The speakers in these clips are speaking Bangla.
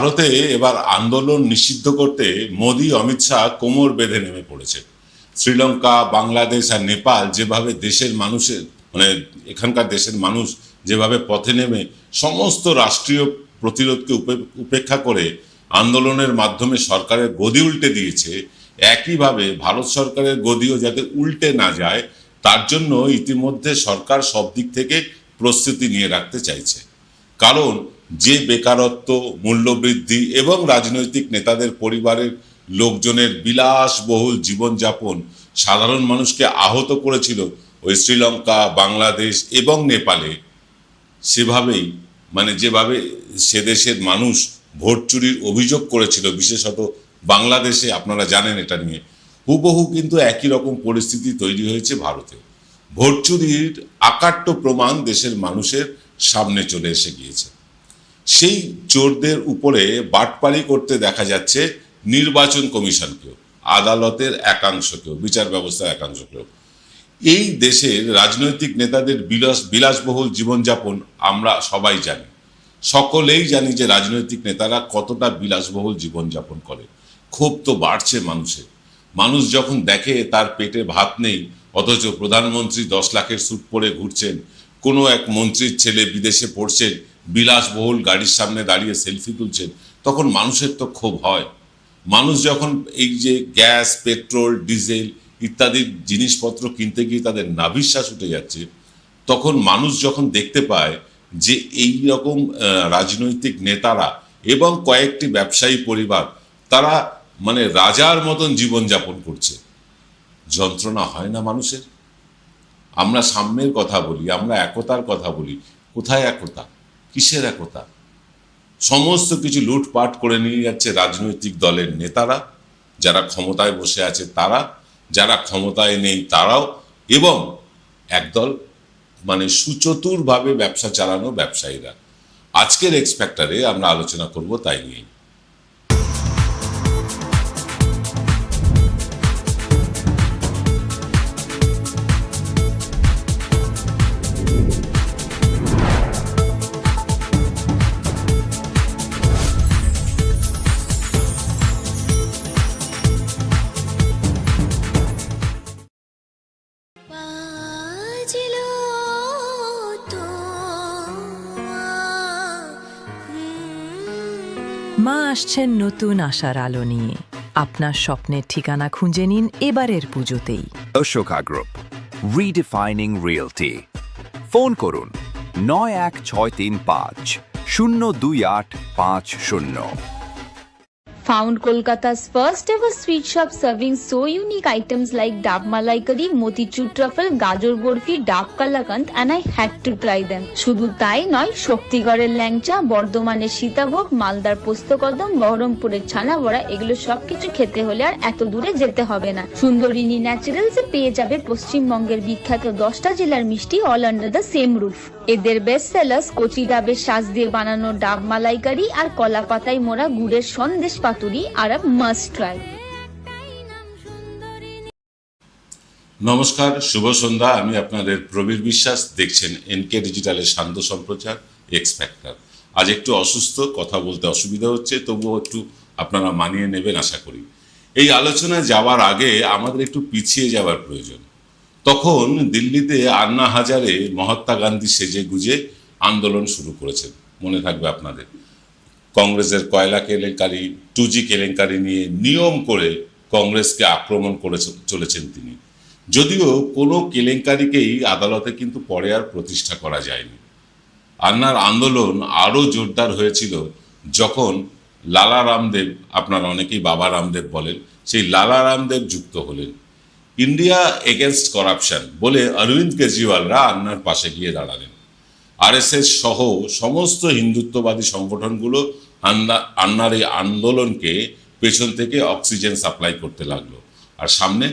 ভারতে এবার আন্দোলন নিষিদ্ধ করতে মোদী, অমিত শাহ কোমর বেঁধে নেমে পড়েছে। শ্রীলঙ্কা, বাংলাদেশ আর নেপাল যেভাবে দেশের মানুষের মানে এখানকার দেশের মানুষ যেভাবে পথে নেমে সমস্ত রাষ্ট্রীয় প্রতিরোধকে উপে- উপেক্ষা করে আন্দোলনের মাধ্যমে সরকারের গদি উল্টে দিয়েছে, একইভাবে ভারত সরকারের গদিও যাতে উল্টে না যায়, তার জন্য ইতিমধ্যে সরকার সব দিক থেকে প্রস্তুতি নিয়ে রাখতে চাইছে। কারণ যে বেকারত্ব, মূল্যবৃদ্ধি এবং রাজনৈতিক নেতাদের পরিবারের লোকজনের বিলাসবহুল জীবনযাপন সাধারণ মানুষকে আহত করেছিল ওই শ্রীলঙ্কা, বাংলাদেশ এবং নেপালে। সেভাবেই মানে যেভাবে সে দেশের মানুষ ভোট চুরির অভিযোগ করেছিল, বিশেষত বাংলাদেশে, আপনারা জানেন এটা নিয়ে। হুবহু কিন্তু একই রকম পরিস্থিতি তৈরি হয়েছে ভারতে। ভোট চুরির আকাট্য প্রমাণ দেশের মানুষের সামনে চলে এসে গিয়েছে। সেই চোরদের উপরে বাটপাড়ি করতে দেখা যাচ্ছে নির্বাচন কমিশনকেও, আদালতের একাংশকেও, বিচার ব্যবস্থার একাংশকেও। এই দেশের রাজনৈতিক নেতাদের বিলাস, বিলাসবহুল জীবনযাপন আমরা সবাই জানি। সকলেই জানি যে রাজনৈতিক নেতারা কতটা বিলাসবহুল জীবনযাপন করে। ক্ষোভ তো বাড়ছে মানুষের। মানুষ যখন দেখে তার পেটে ভাত নেই, অথচ প্রধানমন্ত্রী দশ লাখের স্যুট পরে ঘুরছেন, কোনো এক মন্ত্রীর ছেলে বিদেশে পড়ছেন বিলাসবহুল গাড়ির সামনে দাঁড়িয়ে সেলফি তুলছেন, তখন মানুষের তো ক্ষোভ হয়। মানুষ যখন এই যে গ্যাস পেট্রোল ডিজেল ইত্যাদি জিনিসপত্র কিনতে গিয়ে তাদের নাভিশ্বাস উঠে যাচ্ছে, তখন মানুষ যখন দেখতে পায় যে এই রকম রাজনৈতিক নেতারা এবং কয়েকটি ব্যবসায়ী পরিবার, তারা মানে রাজার মতন জীবনযাপন করছে। যন্ত্রণা হয় না মানুষের? আমরা সাম্যের কথা বলি, আমরা একতার কথা বলি, কোথায় একতা? কিসের একতা? সমস্ত কিছু লুটপাট করে নিয়ে যাচ্ছে রাজনৈতিক দলের নেতারা, যারা ক্ষমতায় বসে আছে তারা, যারা ক্ষমতায় নেই তারাও, এবং একদল মানে সুচতুরভাবে ব্যবসা চালানো ব্যবসায়ীরা। আজকের এক্সপেক্টারে আমরা আলোচনা করব তাই নিয়ে মা আসছেন নতুন আশার আলো নিয়ে। আপনার স্বপ্নের ঠিকানা খুঁজে নিন এবারের পুজোতেই। Ashoka group redefining realty phone করুন, নয় এক ছয় তিন পাঁচ, শূন্য দুই আট পাঁচ শূন্য। Found Kolkata's first ever sweet shop serving so unique items like Dab Malai Curry, Motichur Truffle, Gajor Borfi, Dab Kalakant and I had to try them. শুধু তাই নয় শক্তিগড়ের ল্যাংচা বর্ধমানের সীতাভোগ মালদার পোস্তকদম বহরমপুরের ছানা বড়া এগুলো সবকিছু খেতে হলে আর এত দূরে যেতে হবে না। সুন্দরিনী ন্যাচারালসে পেয়ে যাবে পশ্চিমবঙ্গের বিখ্যাত দশটা জেলার মিষ্টি all under the same roof এদের বেস্ট সেলার্স কচি ডাবের শ্বাস দিয়ে বানানো ডাব মালাইকারি আর কলা পাতায় মোড়া গুড়ের সন্দেশ পাতুরি আর মাস্ট ট্রাই নমস্কার, শুভ সন্ধ্যা। আমি আপনাদের প্রবীর বিশ্বাস। দেখছেন এনকে ডিজিটালের শান্ত সম্প্রচার এক্সপেক্টার আজ একটু অসুস্থ, কথা বলতে অসুবিধা হচ্ছে, তবুও একটু আপনারা মানিয়ে নেবেন আশা করি। এই আলোচনায় যাওয়ার আগে আমাদের একটু পিছিয়ে যাওয়ার প্রয়োজন। তখন দিল্লিতে আন্না হাজারে মহাত্মা গান্ধী সেজে গুজে আন্দোলন শুরু করেছেন। মনে থাকবে আপনাদের। কংগ্রেসের কয়লা কেলেঙ্কারি, টু জি কেলেঙ্কারি নিয়ে নিয়ম করে কংগ্রেসকে আক্রমণ করে চলেছেন তিনি। যদিও কোনো কেলেঙ্কারিকেই আদালতে কিন্তু পরে আর প্রতিষ্ঠা করা যায়নি। আন্নার আন্দোলন আরও জোরদার হয়েছিল যখন লালা রামদেব, আপনারা অনেকেই বাবা রামদেব বলেন, সেই লালা রামদেব যুক্ত হলেন। ইন্ডিয়া এগেনস্ট করাপশন বলে অরবিন্দ কেজরিওয়ালরা আন্নার পাশে গিয়ে দাঁড়ালেন। আরএসএস সহ সমস্ত হিন্দুত্ববাদী সংগঠনগুলো আন্না, আন্নার এই আন্দোলনকে পেছন থেকে অক্সিজেন সাপ্লাই করতে লাগল। আর সামনে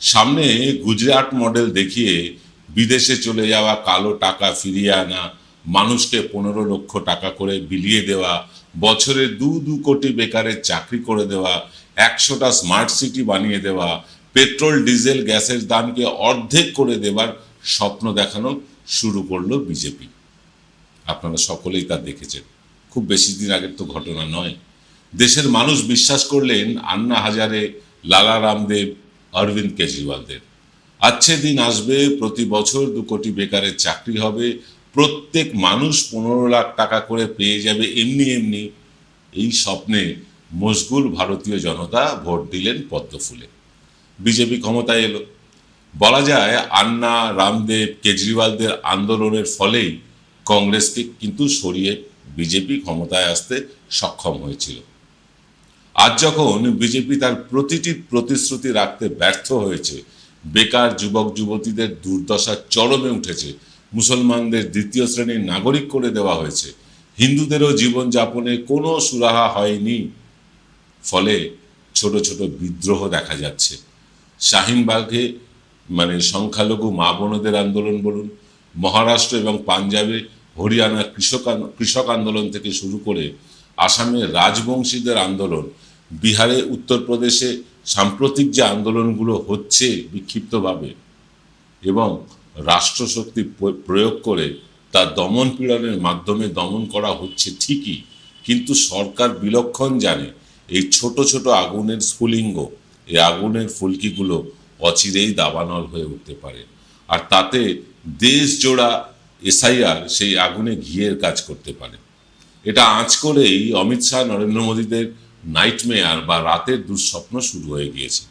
সামনে গুজরাট মডেল দেখিয়ে বিদেশে চলে যাওয়া, কালো টাকা ফিরিয়ে আনা, মানুষকে পনেরো লক্ষ টাকা করে বিলিয়ে দেওয়া, বছরে দু দু কোটি বেকারের চাকরি করে দেওয়া, একশোটা স্মার্ট সিটি বানিয়ে দেওয়া, পেট্রোল, ডিজেল, গ্যাসের দামকে অর্ধেক করে দেওয়ার স্বপ্ন দেখানো শুরু করল বিজেপি। আপনারা সকলেই তা দেখেছেন। খুব বেশি দিন আগের তো ঘটনা নয়। দেশের মানুষ বিশ্বাস করলেন আন্না হাজারে, লালা রামদেব, অরবিন্দ কেজরিওয়ালদের। আচ্ছে দিন আসবে, প্রতি বছর দু কোটি বেকারের চাকরি হবে, প্রত্যেক মানুষ পনেরো লাখ টাকা করে পেয়ে যাবে এমনি এমনি। এই স্বপ্নে মশগুল ভারতীয় জনতা ভোট দিলেন পদ্মফুলে বিজেপি ক্ষমতায় এলো। বলা যায় আন্না, রামদেব, কেজরিওয়ালদের আন্দোলনের ফলেই কংগ্রেসকে কিন্তু সরিয়ে বিজেপি ক্ষমতায় আসতে সক্ষম হয়েছিল। আজ যখন বিজেপি তার প্রতিটি প্রতিশ্রুতি রাখতে ব্যর্থ হয়েছে, বেকার যুবক যুবতীদের দুর্দশা চরমে উঠেছে, মুসলমানদের দ্বিতীয় শ্রেণির নাগরিক করে দেওয়া হয়েছে, হিন্দুদেরও জীবনযাপনে কোনো সুরাহা হয়নি। ফলে ছোট ছোট বিদ্রোহ দেখা যাচ্ছে। শাহিনবাগে মানে সংখ্যালঘু মা বোনদের আন্দোলন বলুন, মহারাষ্ট্র এবং পাঞ্জাবে হরিয়ানা কৃষক কৃষক আন্দোলন থেকে শুরু করে আসামের রাজবংশীদের আন্দোলন, বিহারে, উত্তরপ্রদেশে সাম্প্রতিক যে আন্দোলনগুলো হচ্ছে বিক্ষিপ্তভাবে এবং রাষ্ট্রশক্তি প্রয়োগ করে তা দমন পীড়নের মাধ্যমে দমন করা হচ্ছে ঠিকই, কিন্তু সরকার বিলক্ষণ জানে এই ছোট ছোট আগুনের স্ফুলিঙ্গ, এই আগুনের ফুলকিগুলো অচিরেই দাবানল হয়ে উঠতে পারে। আর তাতে দেশ জোড়া এসআইআর সেই আগুনে ঘিয়ের কাজ করতে পারে। এটা আঁচ করেই অমিত শাহ, নরেন্দ্র মোদীদের নাইটমেয়ার বা রাতের দুঃস্বপ্ন শুরু হয়ে গিয়েছে।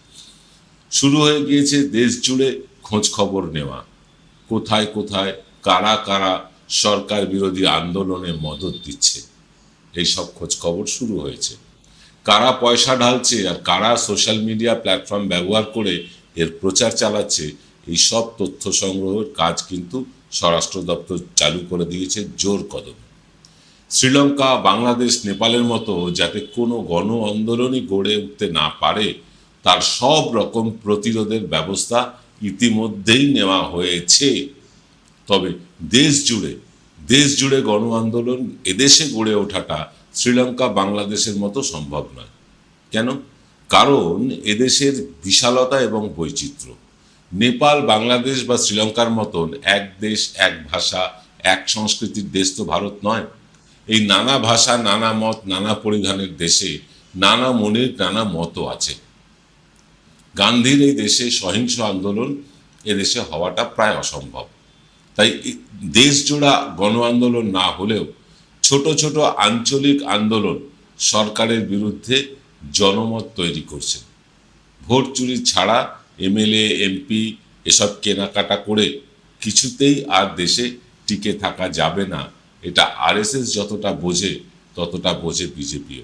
শুরু হয়ে গিয়েছে দেশ জুড়ে খোঁজ খবর নেওয়া। কোথায় কোথায়, কারা কারা সরকার বিরোধী আন্দোলনে মদত দিচ্ছে, এই সব খোঁজ খবর শুরু হয়েছে। কারা পয়সা ঢালছে আর কারা সোশ্যাল মিডিয়া প্ল্যাটফর্ম ব্যবহার করে এর প্রচার চালাচ্ছে, এই সব তথ্য সংগ্রহের কাজ কিন্তু স্বরাষ্ট্র দপ্তর চালু করে দিয়েছে জোর কদমে। শ্রীলঙ্কা, বাংলাদেশ, নেপালের মতো যাতে কোনো গণ আন্দোলনই গড়ে উঠতে না পারে, তার সব রকম প্রতিরোধের ব্যবস্থা ইতিমধ্যেই নেওয়া হয়েছে। তবে দেশ জুড়ে দেশ জুড়ে গণ আন্দোলন এদেশে গড়ে ওঠাটা শ্রীলঙ্কা, বাংলাদেশের মতো সম্ভব নয়। কেন? কারণ এদেশের বিশালতা এবং বৈচিত্র্য। নেপাল, বাংলাদেশ বা শ্রীলঙ্কার মতন এক দেশ, এক ভাষা, এক সংস্কৃতির দেশ তো ভারত নয়। এই নানা ভাষা, নানা মত, নানা পরিধানের দেশে নানা মনের, নানা মতও আছে। গান্ধীর এই দেশে সহিংস আন্দোলন এদেশে হওয়াটা প্রায় অসম্ভব। তাই এই দেশ জোড়া গণ আন্দোলন না হলেও ছোট ছোট আঞ্চলিক আন্দোলন সরকারের বিরুদ্ধে জনমত তৈরি করছে। ভোট চুরি ছাড়া এমএলএ এমপি এসব কেনাকাটা করে কিছুতেই আর দেশে টিকে থাকা যাবে না। এটা আরএসএস যতটা বোঝে, ততটা বোঝে বিজেপিও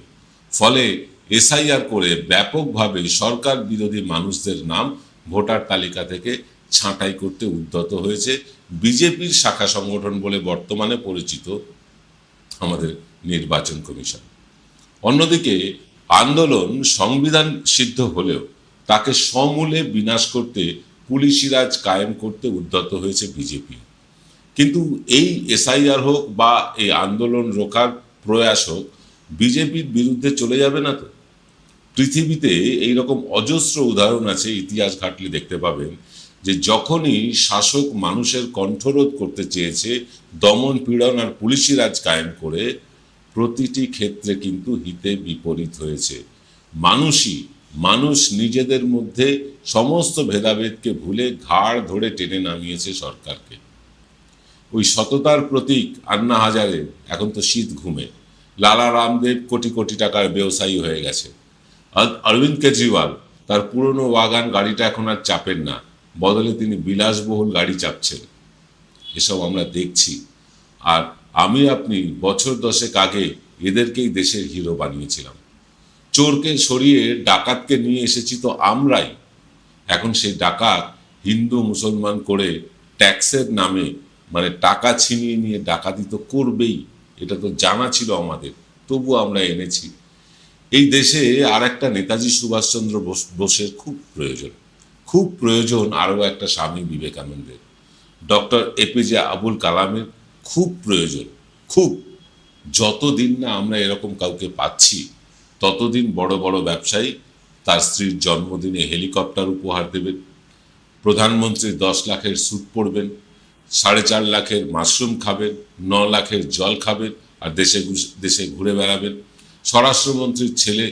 ফলে এসআইআর করে ব্যাপকভাবে সরকার বিরোধী মানুষদের নাম ভোটার তালিকা থেকে ছাঁটাই করতে উদ্যত হয়েছে বিজেপির শাখা সংগঠন বলে বর্তমানে পরিচিত আমাদের নির্বাচন কমিশন। অন্যদিকে আন্দোলন সংবিধান সিদ্ধ হলেও তাকে সমূলে বিনাশ করতে পুলিশি রাজ কায়েম করতে উদ্যত হয়েছে বিজেপি। কিন্তু এই এসআইআর হোক বা এই আন্দোলন রোখার প্রয়াস হোক, বিজেপির বিরুদ্ধে চলে যাবে না তো? পৃথিবীতে এই রকম অজস্র উদাহরণ আছে, ইতিহাস ঘাটলে দেখতে পাবেন, যে যখনই শাসক মানুষের কণ্ঠরোধ করতে চেয়েছে, দমন পীড়ন আর পুলিশি রাজ কায়েম করে, প্রতিটি ক্ষেত্রে কিন্তু হিতে বিপরীত হয়েছে। মানুষই মানুষ নিজেদের মধ্যে সমস্ত ভেদাভেদকে ভুলে ঘাড় ধরে টেনে নামিয়েছে সরকারকে। ওই সততার প্রতীক আন্না হাজারে, এখন তো শীত ঘুমে। লালা রামদেব কোটি কোটি টাকার ব্যবসায়ী হয়ে গেছে। অরবিন্দ কেজরিওয়াল, তার পুরনো ওয়াগান গাড়িটা এখন আর চাপেন না। বদলে তিনি বিলাসবহুল গাড়ি চাপছেন। এসব আমরা দেখছি। আর আমি আপনি বছর দশেক আগে এদেরকেই দেশের হিরো বানিয়েছিলাম। চোরকে সরিয়ে ডাকাতকে নিয়ে এসেছি তো আমরাই। এখন সেই ডাকাত হিন্দু মুসলমান করে ট্যাক্সের নামে মানে টাকা ছিনিয়ে নিয়ে ডাকাতি তো করবেই, এটা তো জানা ছিল আমাদের, তবু আমরা এনেছি। এই দেশে আর একটা নেতাজি সুভাষচন্দ্র বোস- বোসের খুব প্রয়োজন খুব প্রয়োজন আরও একটা স্বামী বিবেকানন্দের। ডক্টর এপিজে আবুল কালামের খুব প্রয়োজন, খুব। যতদিন না আমরা এরকম কাউকে পাচ্ছি ততদিন বড় বড় ব্যবসায়ী, তার স্ত্রীর জন্মদিনে হেলিকপ্টার উপহার দেবেন। প্রধানমন্ত্রী দশ লাখের স্যুট পরবেন, সাড়ে চার লাখের মাশরুম খাবেন, ন লাখের জল খাবেন, আর দেশে দেশে ঘুরে বেড়াবেন। স্বরাষ্ট্রমন্ত্রীর ছেলে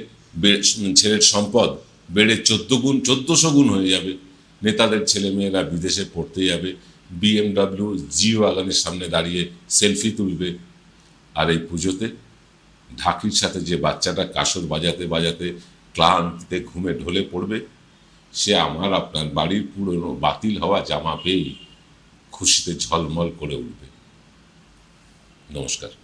ছেলের সম্পদ বেড়ে চোদ্দ গুণ, চোদ্দশো গুণ হয়ে যাবে। নেতাদের ছেলে মেয়েরা বিদেশে পড়তে যাবে। বিএমডাব্লিউ জিও ওয়াগানের সামনে দাঁড়িয়ে সেলফি তুলবে। আর এই পুজোতে ঢাকির সাথে যে বাচ্চাটা কাসর বাজাতে বাজাতে ক্লান্তিতে ঘুমে ঢলে পড়বে, সে আমার আপনার বাড়ির পুরনো বাতিল হওয়া জামা পেয়েই খুশিতে ঝলমল করে উঠবে। নমস্কার।